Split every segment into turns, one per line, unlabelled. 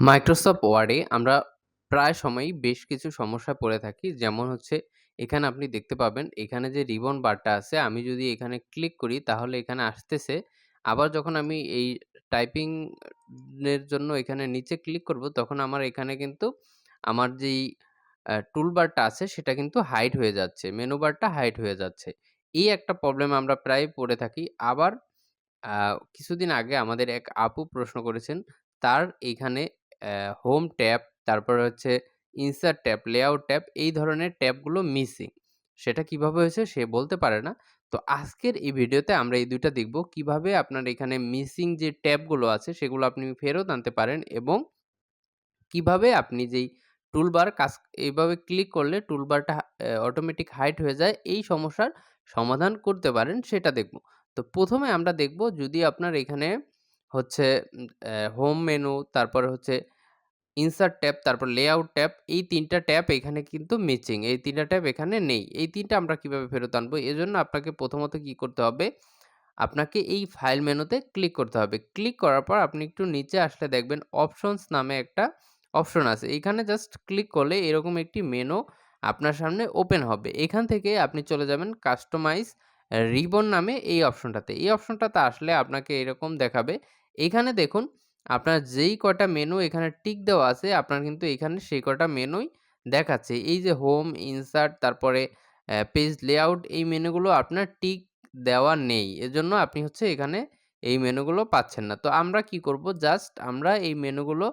Microsoft ওয়ার্ডে আমরা প্রায় সময়ই বেশ কিছু সমস্যায় পড়ে থাকি। যেমন হচ্ছে, এখানে আপনি দেখতে পাবেন, এখানে যে রিবন বারটা আছে, আমি যদি এখানে ক্লিক করি, তাহলে এখানে আসতেছে। আবার যখন আমি এই টাইপিং এর জন্য এখানে নিচে ক্লিক করব, তখন আমার এখানে কিন্তু আমার যেই, আ টুলবারটা আছে, সেটা কিন্তু হাইড হয়ে যাচ্ছে। মেনু বারটা হাইড হয়ে যাচ্ছে। এই একটা প্রবলেম আমরা প্রায় পড়ে থাকি। আবার কিছুদিন আগে আমাদের এক আপু প্রশ্ন করেছেন, তার এইখানে অ্যা হোম ট্যাব, তারপরে হচ্ছে ইনসার্ট ট্যাব, লেআউট ট্যাব এই ধরনের ট্যাবগুলো মিসিং। সেটা কীভাবে হয়েছে সে বলতে পারে না। তো আজকের এই ভিডিওতে আমরা এই ২ টা দেখব কীভাবে আপনার এখানে মিসিং যে ট্যাবগুলো আছে সেগুলো আপনি ফেরত আনতে পারেন এবং কীভাবে আপনি যেই টুলবার কাজ এইভাবে ক্লিক করলে টুলবারটা অটোমেটিক হাইড হয়ে যায় এই সমস্যার সমাধান করতে পারেন সেটা দেখব। তো ১ম এ আমরা দেখব যদি আপনার এখানে হচ্ছে হোম মেনু, তারপর হচ্ছে ইনসার্ট ট্যাব, তারপর লেআউট ট্যাব এই ৩ টা ট্যাব এখানে কিন্তু মিচিং এই ৩ টা ট্যাব এখানে নেই। এই ৩ টা আমরা কীভাবে ফেরত আনব? এজন্য আপনাকে প্রথমত কি করতে হবে? আপনাকে এই ফাইল মেনুতে ক্লিক করতে হবে। ক্লিক করার পর আপনি একটু নিচে আসলে দেখবেন অপশনস নামে একটা অপশন আছে। এইখানে জাস্ট ক্লিক করলে এরকম একটি মেনু আপনার সামনে ওপেন হবে। এখান থেকে আপনি চলে যাবেন কাস্টমাইজ রিবন নামে এই অপশনটাতে। এই অপশনটাতে আসলে আপনাকে এরকম দেখাবে। এখানে দেখুন আপনার যেই কটা মেনু এখানে টিক দেওয়া আছে আপনার কিন্তু এখানে সেই কটা মেনুই দেখাচ্ছে। এই যে হোম, ইনসার্ট তারপরে পেজ লেআউট এই মেনুগুলো আপনার টিক দেওয়া নেই। এজন্য আপনি হচ্ছে এখানে এই মেনুগুলো পাচ্ছেন না। তো আমরা কি করব? জাস্ট আমরা এই মেনুগুলো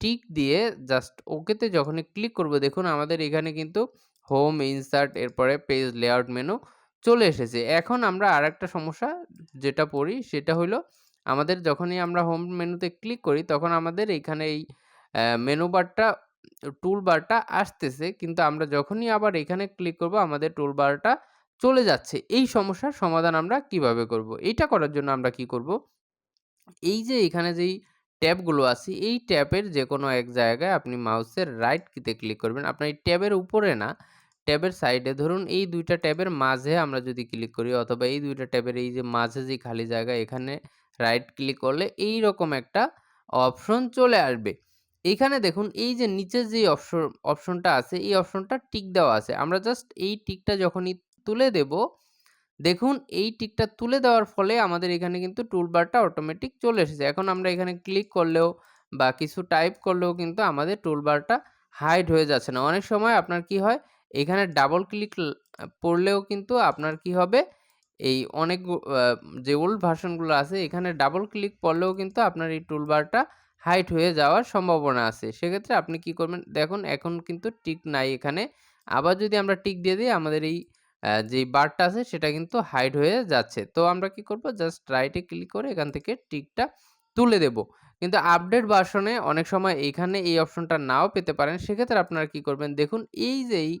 টিক দিয়ে জাস্ট ওকেতে যখনই ক্লিক করব দেখুন আমাদের এখানে কিন্তু হোম, ইনসার্ট এরপরে পেজ লেআউট মেনু চলে এসেছে। এখন আমরা আরেকটা সমস্যা যেটা পড়ি সেটা হইল আমাদের যখনই আমরা হোম মেনুতে ক্লিক করি তখন আমাদের এইখানে এই মেনু বারটা টুল বারটা আসতেছে। কিন্তু আমরা যখনই আবার এখানে ক্লিক করব আমাদের টুল বারটা চলে যাচ্ছে। এই সমস্যার সমাধান আমরা কীভাবে করব? এইটা করার জন্য আমরা কি করব? এই যে এখানে যেই ট্যাবগুলো আছে এই ট্যাবের যে কোনো এক জায়গায় আপনি মাউসের রাইট কিতে ক্লিক করবেন। আপনার এই ট্যাবের উপরে না, ট্যাবের সাইডে ধরুন এই দুইটা ট্যাবের মাঝে আমরা যদি ক্লিক করি অথবা এই ২ টা ট্যাবের এই যে মাঝে যে খালি জায়গা এখানে রাইট ক্লিক করলে এই রকম একটা অপশন চলে আসবে। এইখানে দেখুন এই যে নিচের যেই অপশ অপশনটা আছে এই অপশনটা টিক দেওয়া আছে। আমরা জাস্ট এই টিকটা যখনই তুলে দেব, দেখুন এই টিকটা তুলে দেওয়ার ফলে আমাদের এখানে কিন্তু টুলবারটা অটোমেটিক চলে এসেছে। এখন আমরা এখানে ক্লিক করলেও বা কিছু টাইপ করলেও কিন্তু আমাদের টুলবারটা হাইড হয়ে যাচ্ছে না। অনেক সময় আপনার কি হয়? এখানে ডাবল ক্লিক পড়লেও কিন্তু আপনার কি হবে? এই অনেক যে ওল্ড ভার্সনগুলো আছে, এখানে ডাবল ক্লিক পড়লেও কিন্তু আপনার এই টুলবারটা হাইট হয়ে যাওয়ার সম্ভাবনা আছে। সেক্ষেত্রে আপনি কি করবেন? দেখুন, এখন কিন্তু টিক নাই এখানে। আবার যদি আমরা টিক দিয়ে দিই, আমাদের এই যেই বারটা আছে, সেটা কিন্তু হাইড হয়ে যাচ্ছে। তো আমরা কি করব? জাস্ট রাইটে ক্লিক করে এখান থেকে টিকটা তুলে দেব। কিন্তু আপডেট ভার্সনে অনেক সময় এইখানে এই অপশনটা নাও পেতে পারেন। সেক্ষেত্রে আপনারা কি করবেন? দেখুন, এই যে এই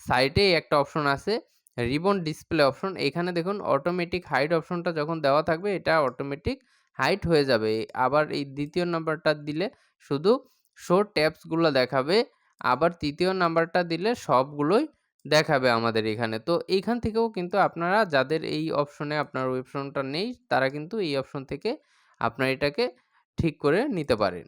সাইডে একটা অপশন আছে রিবন ডিসপ্লে অপশন। এখানে দেখুন অটোমেটিক হাইড অপশনটা যখন দেওয়া থাকবে, এটা অটোমেটিক হাইড হয়ে যাবে। আবার এই ২য় নাম্বারটা দিলে শুধু শো ট্যাবসগুলো দেখাবে। আবার ৩য় নাম্বারটা দিলে সবগুলোই দেখাবে আমাদের এখানে। তো এইখান থেকেও কিন্তু আপনারা যাদের এই অপশনে আপনার ওয়েবশনটা নেই, তারা কিন্তু এই অপশন থেকে আপনার এটাকে ঠিক করে নিতে পারেন।